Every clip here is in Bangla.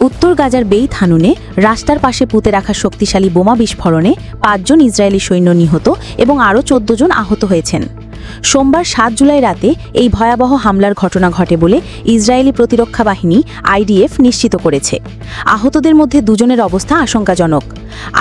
উত্তর গাজার বেইত হানুনে রাস্তার পাশে পুঁতে রাখা শক্তিশালী বোমা বিস্ফোরণে পাঁচজন ইসরায়েলি সৈন্য নিহত এবং আরও চোদ্দ জন আহত হয়েছেন। সোমবার সাত জুলাই রাতে এই ভয়াবহ হামলার ঘটনা ঘটে বলে ইসরায়েলি প্রতিরক্ষা বাহিনী আইডিএফ নিশ্চিত করেছে। আহতদের মধ্যে দুজনের অবস্থা আশঙ্কাজনক।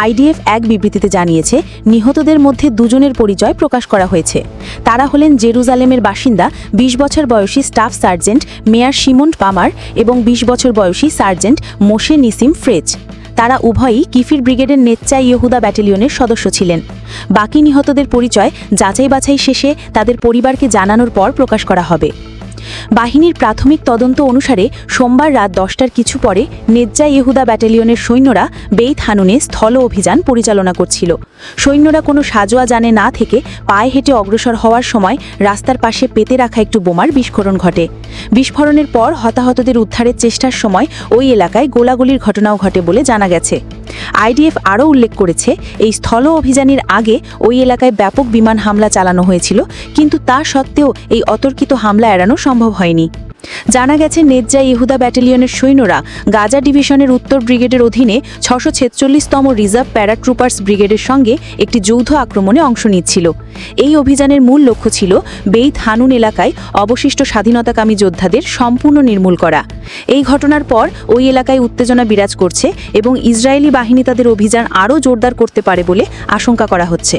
আইডিএফ এক বিবৃতিতে জানিয়েছে, নিহতদের মধ্যে দুজনের পরিচয় প্রকাশ করা হয়েছে। তারা হলেন জেরুজালেমের বাসিন্দা ২০ বছর বয়সী স্টাফ সার্জেন্ট মেয়ার সিমন্ট পামার এবং ২০ বছর বয়সী সার্জেন্ট মোশে নিসিম ফ্রেজ। তারা উভয়ই কিফির ব্রিগেডের নেচ্চা ইহুদা ব্যাটালিয়নের সদস্য ছিলেন। বাকি নিহতদের পরিচয় যাচাই বাছাই শেষে তাদের পরিবারকে জানানোর পর প্রকাশ করা হবে। বাহিনীর প্রাথমিক তদন্ত অনুসারে সোমবার রাত দশটার কিছু পরে নেজ্জা ইহুদা ব্যাটালিয়নের সৈন্যরা বেইত হানুনে স্থল অভিযান পরিচালনা করছিল। সৈন্যরা কোনো সাজোয়া জানে না থেকে পায়ে হেঁটে অগ্রসর হওয়ার সময় রাস্তার পাশে পেতে রাখা একটু বোমার বিস্ফোরণ ঘটে। বিস্ফোরণের পর হতাহতদের উদ্ধারের চেষ্টার সময় ওই এলাকায় গোলাগুলির ঘটনাও ঘটে বলে জানা গেছে। আইডিএফ আরও উল্লেখ করেছে, এই স্থল অভিযানের আগে ওই এলাকায় ব্যাপক বিমান হামলা চালানো হয়েছিল, কিন্তু তা সত্ত্বেও এই অতর্কিত হামলা এড়ানো সম্ভব হয়নি। জানা গেছে নেজ্জা ইহুদা ব্যাটালিয়নের সৈন্যরা গাজা ডিভিশনের উত্তর ব্রিগেডের অধীনে ছশো ছেচল্লিশতম রিজার্ভ প্যারাট্রুপার্স ব্রিগেডের সঙ্গে একটি যৌথ আক্রমণে অংশ নিচ্ছিল। এই অভিযানের মূল লক্ষ্য ছিল বেইত হানুন এলাকায় অবশিষ্ট স্বাধীনতাকামী যোদ্ধাদের সম্পূর্ণ নির্মূল করা। এই ঘটনার পর ওই এলাকায় উত্তেজনা বিরাজ করছে এবং ইসরায়েলি বাহিনী তাদের অভিযান আরও জোরদার করতে পারে বলে আশঙ্কা করা হচ্ছে।